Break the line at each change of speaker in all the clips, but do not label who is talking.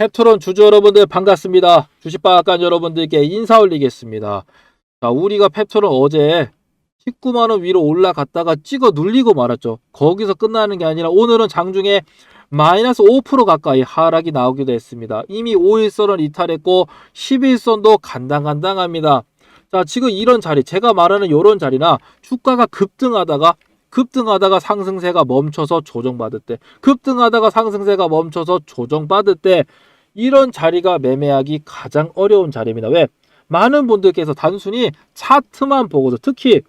펩토론 주주 여러분들 반갑습니다. 주식방앗간 여러분들께 인사 올리겠습니다. 자, 우리가 펩토론 어제 19만원 위로 올라갔다가 찍어 눌리고 말았죠. 거기서 끝나는 게 아니라 오늘은 장중에 마이너스 5% 가까이 하락이 나오기도 했습니다. 이미 5일선을 이탈했고 11선도 간당간당합니다. 자, 지금 이런 자리, 제가 말하는 이런 자리나 주가가 급등하다가 급등하다가 상승세가 멈춰서 조정받을 때, 급등하다가 상승세가 멈춰서 조정받을 때, 이런 자리가 매매하기 가장 어려운 자리입니다. 왜? 많은 분들께서 단순히 차트만 보고서 특히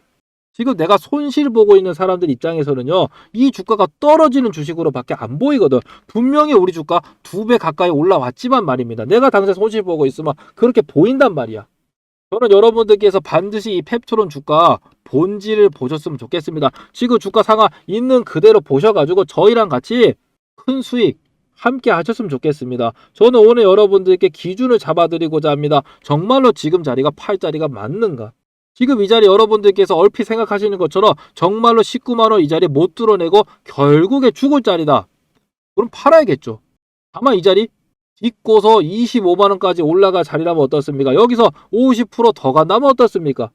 지금 내가 손실 보고 있는 사람들 입장에서는요, 이 주가가 떨어지는 주식으로 밖에 안 보이거든. 분명히 우리 주가 두 배 가까이 올라왔지만 말입니다. 내가 당장 손실 보고 있으면 그렇게 보인단 말이야. 저는 여러분들께서 반드시 이 펩토론 주가 본질을 보셨으면 좋겠습니다. 지금 주가 상하 있는 그대로 보셔가지고 저희랑 같이 큰 수익 함께 하셨으면 좋겠습니다. 저는 오늘 여러분들께 기준을 잡아드리고자 합니다. 정말로 지금 자리가 팔 자리가 맞는가? 지금 이 자리 여러분들께서 얼핏 생각하시는 것처럼 정말로 19만원 이 자리 못 뚫어내고 결국에 죽을 자리다. 그럼 팔아야겠죠. 다만 이 자리 딛고서 25만원까지 올라갈 자리라면 어떻습니까? 여기서 50%더 간다면 어떻습니까?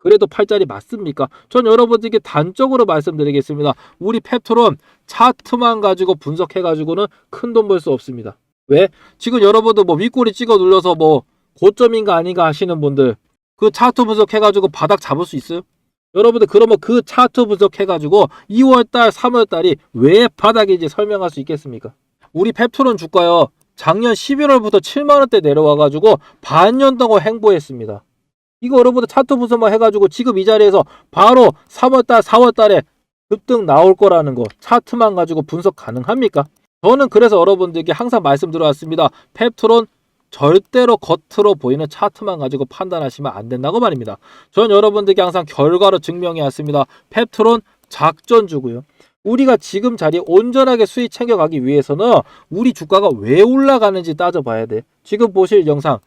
그래도 팔자리 맞습니까? 전 여러분들께 단적으로 말씀드리겠습니다. 우리 펩토론 차트만 가지고 분석해가지고는 큰 돈 벌 수 없습니다. 왜? 지금 여러분들 뭐 윗꼬리 찍어 눌러서 뭐 고점인가 아닌가 하시는 분들 그 차트 분석해가지고 바닥 잡을 수 있어요? 여러분들 그러면 그 차트 분석해가지고 2월달, 3월달이 왜 바닥인지 설명할 수 있겠습니까? 우리 펩토론 주가요. 작년 11월부터 7만원대 내려와가지고 반년 동안 행보했습니다. 이거 여러분들 차트 분석만 해가지고 지금 이 자리에서 바로 3월달, 4월달에 급등 나올 거라는 거 차트만 가지고 분석 가능합니까? 저는 그래서 여러분들께 항상 말씀드려왔습니다. 펩토론 절대로 겉으로 보이는 차트만 가지고 판단하시면 안 된다고 말입니다. 전 여러분들께 항상 결과로 증명해 왔습니다. 펩토론 작전주고요. 우리가 지금 자리에 온전하게 수익 챙겨가기 위해서는 우리 주가가 왜 올라가는지 따져봐야 돼. 지금 보실 영상,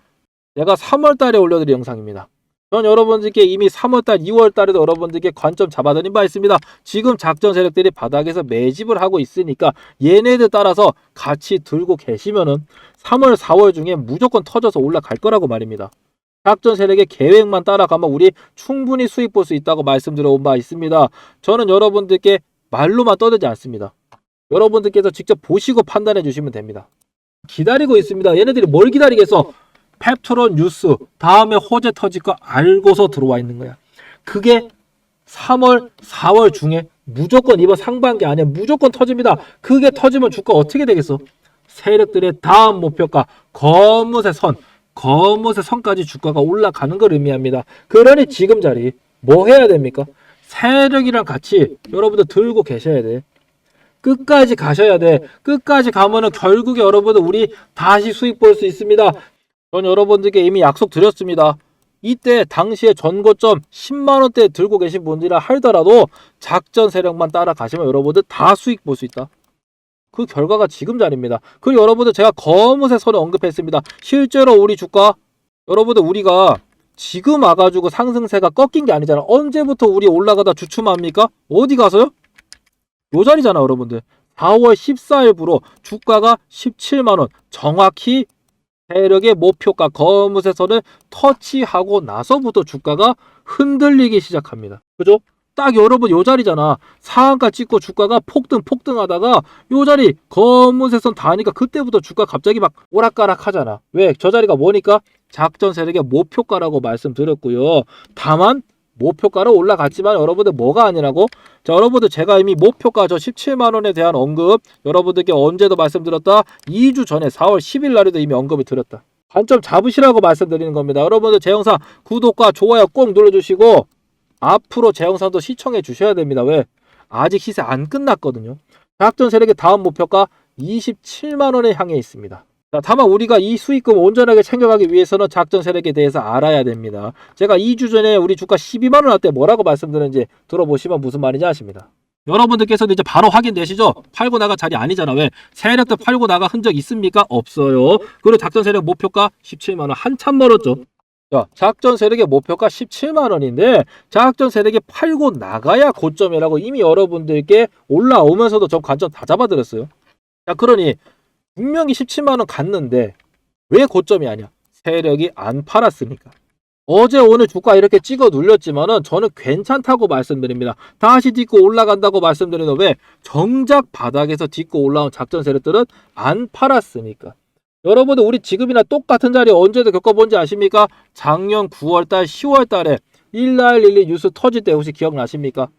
내가 3월 달에 올려드린 영상입니다. 전 여러분들께 이미 3월달, 2월달에도 여러분들께 관점 잡아드린 바 있습니다. 지금 작전 세력들이 바닥에서 매집을 하고 있으니까 얘네들 따라서 같이 들고 계시면은 3월, 4월 중에 무조건 터져서 올라갈 거라고 말입니다. 작전 세력의 계획만 따라가면 우리 충분히 수익 볼 수 있다고 말씀드려온 바 있습니다. 저는 여러분들께 말로만 떠들지 않습니다. 여러분들께서 직접 보시고 판단해 주시면 됩니다. 기다리고 있습니다. 얘네들이 뭘 기다리겠어? 펩토론 뉴스 다음에 호재 터질 거 알고서 들어와 있는 거야. 그게 3월, 4월 중에 무조건 이번 상반기 안에 무조건 터집니다. 그게 터지면 주가 어떻게 되겠어? 세력들의 다음 목표가 거뭇의 선, 거뭇의 선까지 주가가 올라가는 걸 의미합니다. 그러니 지금 자리 뭐 해야 됩니까? 세력이랑 같이 여러분들 들고 계셔야 돼. 끝까지 가셔야 돼. 끝까지 가면은 결국에 여러분들 우리 다시 수익 볼 수 있습니다. 전 여러분들께 이미 약속 드렸습니다. 이때 당시에 전고점 10만 원대 들고 계신 분들이라 하더라도 작전 세력만 따라가시면 여러분들 다 수익 볼 수 있다. 그 결과가 지금 자리입니다. 그리고 여러분들 제가 거뭇의 선을 언급했습니다. 실제로 우리 주가 여러분들 우리가 지금 와가지고 상승세가 꺾인 게 아니잖아. 언제부터 우리 올라가다 주춤합니까? 어디 가서요? 요 자리잖아, 여러분들. 4월 14일부로 주가가 17만원. 정확히 세력의 목표가 거뭇의 선을 터치하고 나서부터 주가가 흔들리기 시작합니다. 그죠? 딱 여러분 요 자리잖아. 상한가 찍고 주가가 폭등 폭등하다가 요 자리 거뭇의 선 닿으니까 그때부터 주가 갑자기 막 오락가락 하잖아. 왜? 저 자리가 뭐니까? 작전 세력의 목표가라고 말씀드렸고요. 다만 목표가로 올라갔지만 여러분들 뭐가 아니라고? 자, 여러분들 제가 이미 목표가 저 17만 원에 대한 언급 여러분들께 언제도 말씀드렸다. 2주 전에 4월 10일 날에도 이미 언급을 드렸다. 관점 잡으시라고 말씀드리는 겁니다. 여러분들 제 영상 구독과 좋아요 꼭 눌러주시고 앞으로 제 영상도 시청해 주셔야 됩니다. 왜? 아직 시세 안 끝났거든요. 작전 세력의 다음 목표가 27만 원에 향해 있습니다. 자, 다만 우리가 이 수익금 온전하게 챙겨가기 위해서는 작전 세력에 대해서 알아야 됩니다. 제가 2주 전에 우리 주가 12만 원 할 때 뭐라고 말씀드렸는지 들어보시면 무슨 말인지 아십니다. 여러분들께서도 이제 바로 확인되시죠? 팔고 나가 자리 아니잖아. 왜? 세력도 팔고 나가 흔적 있습니까? 없어요. 그리고 작전 세력 목표가 17만 원 한참 멀었죠. 자, 작전 세력의 목표가 17만 원인데 작전 세력이 팔고 나가야 고점이라고 이미 여러분들께 올라오면서도 전 관점 다 잡아드렸어요. 자, 그러니 분명히 17만 원 갔는데 왜 고점이 아니야? 세력이 안 팔았으니까. 어제 오늘 주가 이렇게 찍어 눌렸지만은 저는 괜찮다고 말씀드립니다. 다시 딛고 올라간다고 말씀드리는 왜 정작 바닥에서 딛고 올라온 작전 세력들은 안 팔았으니까. 여러분들 우리 지금이나 똑같은 자리 언제도 겪어본지 아십니까? 작년 9월달, 10월달에 1911 뉴스 터질 때 혹시 기억나십니까?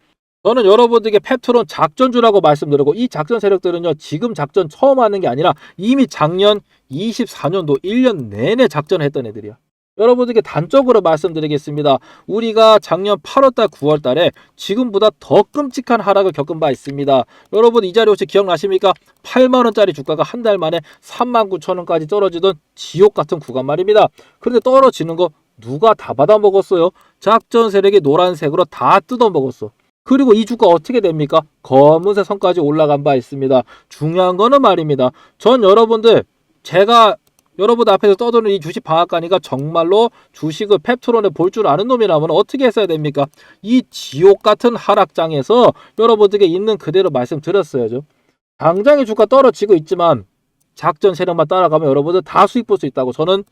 저는 여러분들에게 페트론 작전주라고 말씀드리고 이 작전 세력들은요 지금 작전 처음 하는 게 아니라 이미 작년 24년도 1년 내내 작전했던 애들이야. 여러분들에게 단적으로 말씀드리겠습니다. 우리가 작년 8월달, 9월달에 지금보다 더 끔찍한 하락을 겪은 바 있습니다. 여러분 이 자리 혹시 기억나십니까? 8만 원짜리 주가가 한 달 만에 3만 9천 원까지 떨어지던 지옥 같은 구간 말입니다. 그런데 떨어지는 거 누가 다 받아 먹었어요? 작전 세력이 노란색으로 다 뜯어 먹었어. 그리고 이 주가 어떻게 됩니까? 검은색 선까지 올라간 바 있습니다. 중요한 거는 말입니다. 전 여러분들 제가 여러분 앞에서 떠드는 이 주식 방앗간이가 정말로 주식을 펩트론에 볼 줄 아는 놈이라면 어떻게 했어야 됩니까? 이 지옥 같은 하락장에서 여러분들에게 있는 그대로 말씀드렸어야죠. 당장의 주가 떨어지고 있지만 작전 세력만 따라가면 여러분들 다 수익 볼 수 있다고 저는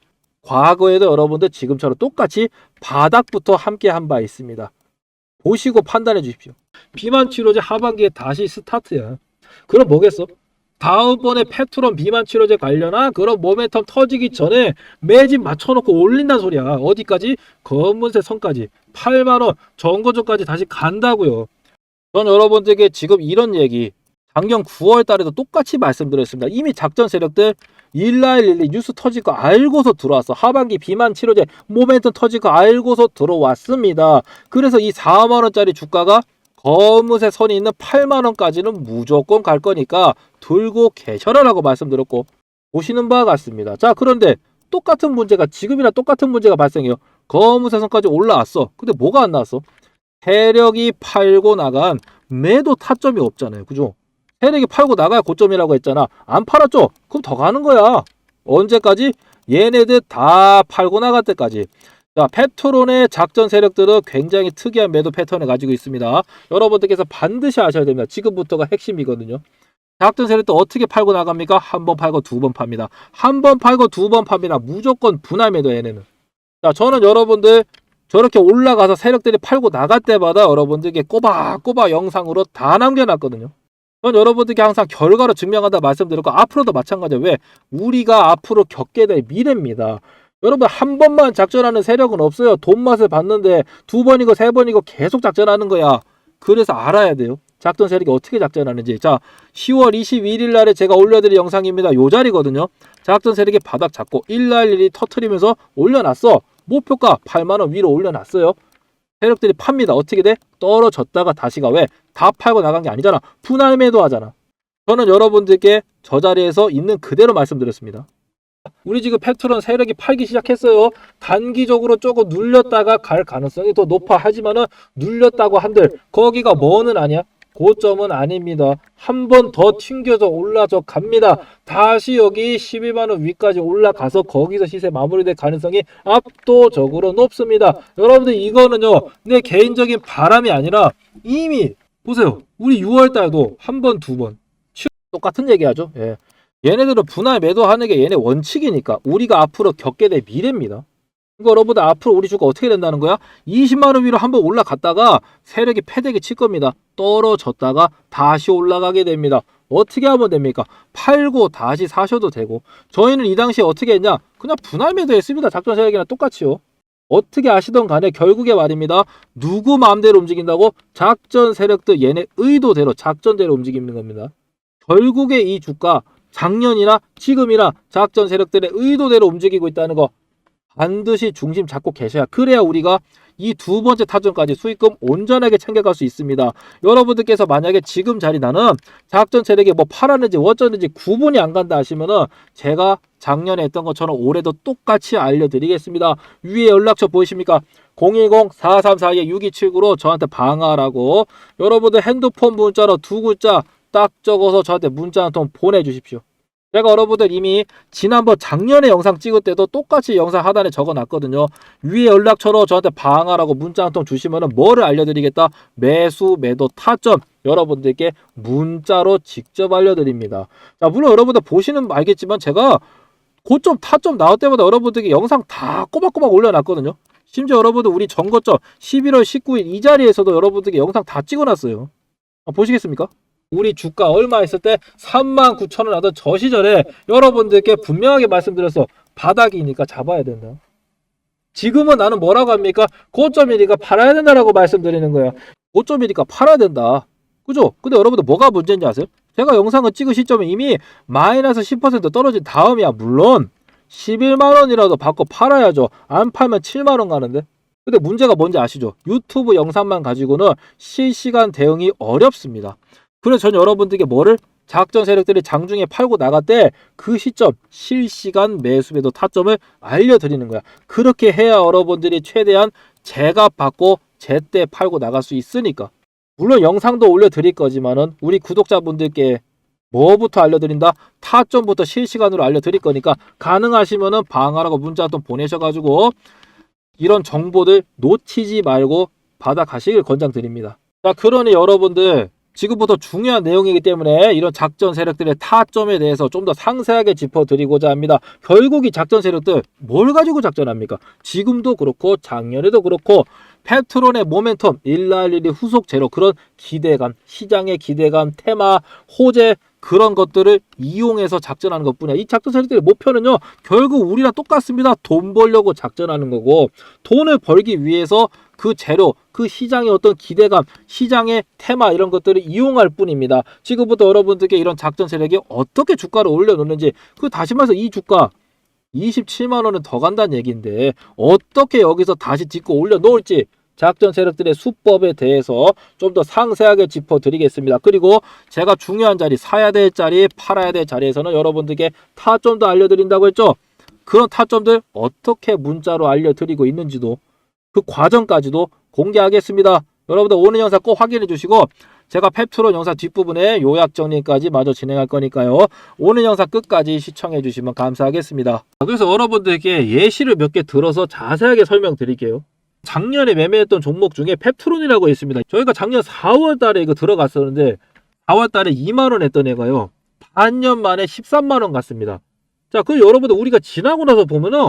과거에도 여러분들 지금처럼 똑같이 바닥부터 함께 한 바 있습니다. 보시고 판단해 주십시오. 비만 치료제 하반기에 다시 스타트야. 그럼 뭐겠어? 다음번에 페트론 비만 치료제 관련한 그런 모멘텀 터지기 전에 매진 맞춰놓고 올린다는 소리야. 어디까지? 검은색 선까지. 8만원 정거조까지 다시 간다고요. 전 여러분들에게 지금 이런 얘기 작년 9월 달에도 똑같이 말씀드렸습니다. 이미 작전 세력들 1911 뉴스 터질 거 알고서 들어왔어. 하반기 비만 치료제 모멘텀 터질 거 알고서 들어왔습니다. 그래서 이 4만 원짜리 주가가 검은색 선이 있는 8만 원까지는 무조건 갈 거니까 들고 계셔라라고 말씀드렸고 보시는 바와 같습니다. 자 그런데 똑같은 문제가 지금이나 똑같은 문제가 발생해요. 검은색 선까지 올라왔어. 근데 뭐가 안 나왔어? 세력이 팔고 나간 매도 타점이 없잖아요. 그죠? 세력이 팔고 나가야 고점이라고 했잖아. 안 팔았죠? 그럼 더 가는 거야. 언제까지? 얘네들 다 팔고 나갈 때까지. 자, 페트론의 작전 세력들은 굉장히 특이한 매도 패턴을 가지고 있습니다. 여러분들께서 반드시 아셔야 됩니다. 지금부터가 핵심이거든요. 작전 세력도 어떻게 팔고 나갑니까? 한 번 팔고 두 번 팝니다. 한 번 팔고 두 번 팝니다. 무조건 분할 매도 얘네는. 자, 저는 여러분들 저렇게 올라가서 세력들이 팔고 나갈 때마다 여러분들께 꼬박꼬박 영상으로 다 남겨놨거든요. 전 여러분들께 항상 결과로 증명한다 말씀드렸고 앞으로도 마찬가지예요. 왜? 우리가 앞으로 겪게 될 미래입니다. 여러분 한 번만 작전하는 세력은 없어요. 돈 맛을 봤는데 두 번이고 세 번이고 계속 작전하는 거야. 그래서 알아야 돼요. 작전 세력이 어떻게 작전하는지. 자, 10월 21일 날에 제가 올려드린 영상입니다. 요 자리거든요. 작전 세력이 바닥 잡고 1날 1이 터트리면서 올려놨어. 목표가 8만원 위로 올려놨어요. 세력들이 팝니다. 어떻게 돼? 떨어졌다가 다시가 왜? 다 팔고 나간 게 아니잖아. 분할 매도 하잖아. 저는 여러분들께 저 자리에서 있는 그대로 말씀드렸습니다. 우리 지금 페트론 세력이 팔기 시작했어요. 단기적으로 조금 눌렸다가 갈 가능성이 더 높아 하지만은 눌렸다고 한들 거기가 뭐는 아니야? 고점은 아닙니다. 한 번 더 튕겨서 올라져 갑니다. 다시 여기 12만 원 위까지 올라가서 거기서 시세 마무리될 가능성이 압도적으로 높습니다. 여러분들 이거는요. 내 개인적인 바람이 아니라 이미 보세요. 우리 6월 달도 한 번, 두 번. 똑같은 얘기하죠. 예. 얘네들은 분할 매도하는 게 얘네 원칙이니까 우리가 앞으로 겪게 될 미래입니다. 이거 여러분들 앞으로 우리 주가 어떻게 된다는 거야? 20만 원 위로 한번 올라갔다가 세력이 패대기 칠 겁니다. 떨어졌다가 다시 올라가게 됩니다. 어떻게 하면 됩니까? 팔고 다시 사셔도 되고 저희는 이 당시에 어떻게 했냐? 그냥 분할 매도했습니다. 작전 세력이랑 똑같이요. 어떻게 아시던 간에 결국에 말입니다. 누구 마음대로 움직인다고? 작전 세력들 얘네 의도대로 작전대로 움직이는 겁니다. 결국에 이 주가 작년이나 지금이나 작전 세력들의 의도대로 움직이고 있다는 거 반드시 중심 잡고 계셔야 그래야 우리가 이 두 번째 타점까지 수익금 온전하게 챙겨갈 수 있습니다. 여러분들께서 만약에 지금 자리 나는 작전 세력이 뭐 팔았는지 어쩌는지 구분이 안 간다 하시면은 제가 작년에 했던 것처럼 올해도 똑같이 알려드리겠습니다. 위에 연락처 보이십니까? 010-4342-6279로 저한테 방하라고 여러분들 핸드폰 문자로 두 글자 딱 적어서 저한테 문자 한 통 보내주십시오. 제가 여러분들 이미 지난번 작년에 영상 찍을 때도 똑같이 영상 하단에 적어놨거든요. 위에 연락처로 저한테 방하라고 문자 한 통 주시면 뭐를 알려드리겠다? 매수, 매도, 타점 여러분들께 문자로 직접 알려드립니다. 자, 물론 여러분들 보시는 알겠지만 제가 고점, 타점 나올 때마다 여러분들께 영상 다 꼬박꼬박 올려놨거든요. 심지어 여러분들 우리 전거점 11월 19일 이 자리에서도 여러분들께 영상 다 찍어놨어요. 아, 보시겠습니까? 우리 주가 얼마 했을 때 39,000원 하던 저 시절에 여러분들께 분명하게 말씀드렸어. 바닥이니까 잡아야 된다. 지금은 나는 뭐라고 합니까? 고점이니까 팔아야 된다라고 말씀드리는 거예요. 고점이니까 팔아야 된다. 그죠? 근데 여러분들 뭐가 문제인지 아세요? 제가 영상을 찍은 시점에 이미 마이너스 10% 떨어진 다음이야. 물론 11만 원이라도 받고 팔아야죠. 안 팔면 7만 원 가는데. 근데 문제가 뭔지 아시죠? 유튜브 영상만 가지고는 실시간 대응이 어렵습니다. 그래서 전 여러분들께 뭐를 작전 세력들이 장중에 팔고 때그 시점 실시간 매수 매도 타점을 알려드리는 거야. 그렇게 해야 여러분들이 최대한 제값 받고 제때 팔고 나갈 수 있으니까. 물론 영상도 올려드릴 거지만은 우리 구독자분들께 뭐부터 알려드린다? 타점부터 실시간으로 알려드릴 거니까 가능하시면은 방하라고 문자 한통 보내셔가지고 이런 정보들 놓치지 말고 받아가시길 권장드립니다. 자, 그러니 여러분들 지금부터 중요한 내용이기 때문에 이런 작전 세력들의 타점에 대해서 좀 더 상세하게 짚어드리고자 합니다. 결국 이 작전 세력들 뭘 가지고 작전합니까? 지금도 그렇고 작년에도 그렇고 페트론의 모멘텀, 일랄일이 후속 제로 그런 기대감, 시장의 기대감, 테마, 호재 그런 것들을 이용해서 작전하는 것뿐이야. 이 작전 세력들의 목표는요, 결국 우리랑 똑같습니다. 돈 벌려고 작전하는 거고, 돈을 벌기 위해서 그 재료, 그 시장의 어떤 기대감, 시장의 테마 이런 것들을 이용할 뿐입니다. 지금부터 여러분들께 이런 작전 세력이 어떻게 주가를 올려놓는지, 그 다시 말해서 이 주가 27만 원은 더 간다는 얘기인데 어떻게 여기서 다시 딛고 올려놓을지 작전 세력들의 수법에 대해서 좀 더 상세하게 짚어드리겠습니다. 그리고 제가 중요한 자리, 사야 될 자리, 팔아야 될 자리에서는 여러분들께 타점도 알려드린다고 했죠. 그런 타점들 어떻게 문자로 알려드리고 있는지도 그 과정까지도 공개하겠습니다. 여러분들 오늘 영상 꼭 확인해 주시고 제가 펩트론 영상 뒷부분에 요약 정리까지 마저 진행할 거니까요. 오늘 영상 끝까지 시청해 주시면 감사하겠습니다. 그래서 여러분들께 예시를 몇 개 들어서 자세하게 설명드릴게요. 작년에 매매했던 종목 중에 펩트론이라고 있습니다. 저희가 작년 4월 달에 이거 들어갔었는데 4월 달에 2만 원 했던 애가요. 반년 만에 13만 원 갔습니다. 자, 그 여러분들 우리가 지나고 나서 보면은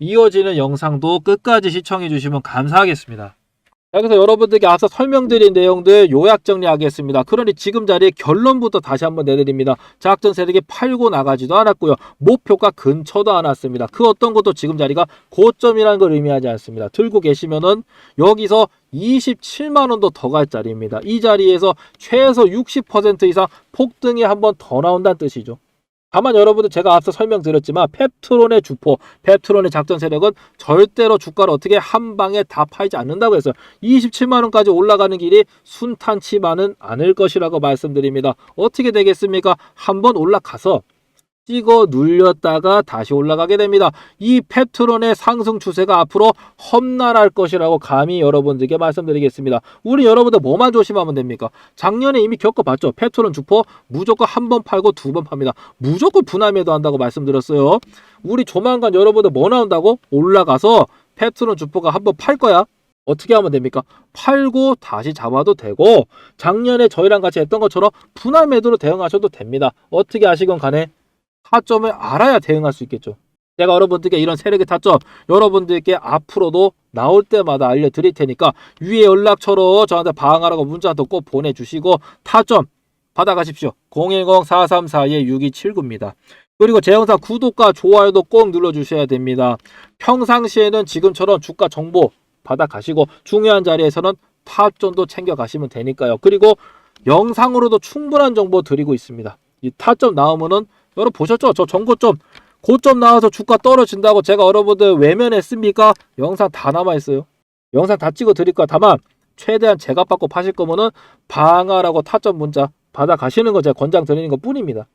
이어지는 영상도 끝까지 시청해 주시면 감사하겠습니다. 자, 그래서 여러분들께 앞서 설명드린 내용들 요약 정리하겠습니다. 그러니 지금 자리에 결론부터 다시 한번 내드립니다. 작전 세력이 팔고 나가지도 않았고요. 목표가 근처도 안 왔습니다. 그 어떤 것도 지금 자리가 고점이라는 걸 의미하지 않습니다. 들고 계시면은 여기서 27만 원도 더 갈 자리입니다. 이 자리에서 최소 60% 이상 폭등이 한번 더 나온다는 뜻이죠. 다만 여러분들 제가 앞서 설명드렸지만 펩트론의 주포, 펩트론의 작전 세력은 절대로 주가를 어떻게 한 방에 다 팔지 않는다고 해서 27만 원까지 올라가는 길이 순탄치만은 않을 것이라고 말씀드립니다. 어떻게 되겠습니까? 한번 올라가서 찍어 눌렸다가 다시 올라가게 됩니다. 이 펩트론의 상승 추세가 앞으로 험난할 것이라고 감히 여러분들께 말씀드리겠습니다. 우리 여러분들 뭐만 조심하면 됩니까? 작년에 이미 겪어봤죠. 펩트론 주포 무조건 한 번 팔고 두 번 팝니다. 무조건 분할 매도 한다고 말씀드렸어요. 우리 조만간 여러분들 뭐 나온다고? 올라가서 펩트론 주포가 한 번 팔 거야. 어떻게 하면 됩니까? 팔고 다시 잡아도 되고 작년에 저희랑 같이 했던 것처럼 분할 매도로 대응하셔도 됩니다. 어떻게 하시건 간에 타점을 알아야 대응할 수 있겠죠. 제가 여러분들께 이런 세력의 타점 여러분들께 앞으로도 나올 때마다 알려드릴 테니까 위에 연락처로 저한테 방하라고 문자도 꼭 보내주시고 타점 받아가십시오. 010-434-6279입니다. 그리고 제 영상 구독과 좋아요도 꼭 눌러주셔야 됩니다. 평상시에는 지금처럼 주가 정보 받아가시고 중요한 자리에서는 타점도 챙겨가시면 되니까요. 그리고 영상으로도 충분한 정보 드리고 있습니다. 이 타점 나오면은 여러분 보셨죠? 저 정고점 고점 나와서 주가 떨어진다고 제가 여러분들 외면했습니까? 영상 다 남아있어요. 영상 다 찍어 드릴 거야. 다만 최대한 제가 받고 파실 거면은 방하라고 타점 문자 받아 가시는 거 제가 권장 드리는 것 뿐입니다.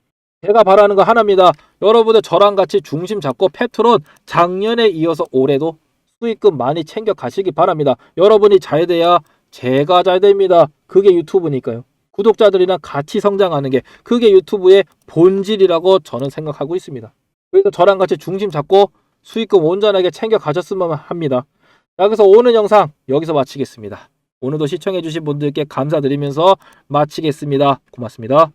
제가 바라는 거 하나입니다. 여러분들 저랑 같이 중심 잡고 패트론 작년에 이어서 올해도 수익금 많이 챙겨 가시기 바랍니다. 여러분이 잘 돼야 제가 잘 됩니다. 그게 유튜브니까요. 구독자들이랑 같이 성장하는 게 그게 유튜브의 본질이라고 저는 생각하고 있습니다. 그래서 저랑 같이 중심 잡고 수익금 온전하게 챙겨 가셨으면 합니다. 자, 그래서 오늘 영상 여기서 마치겠습니다. 오늘도 시청해주신 분들께 감사드리면서 마치겠습니다. 고맙습니다.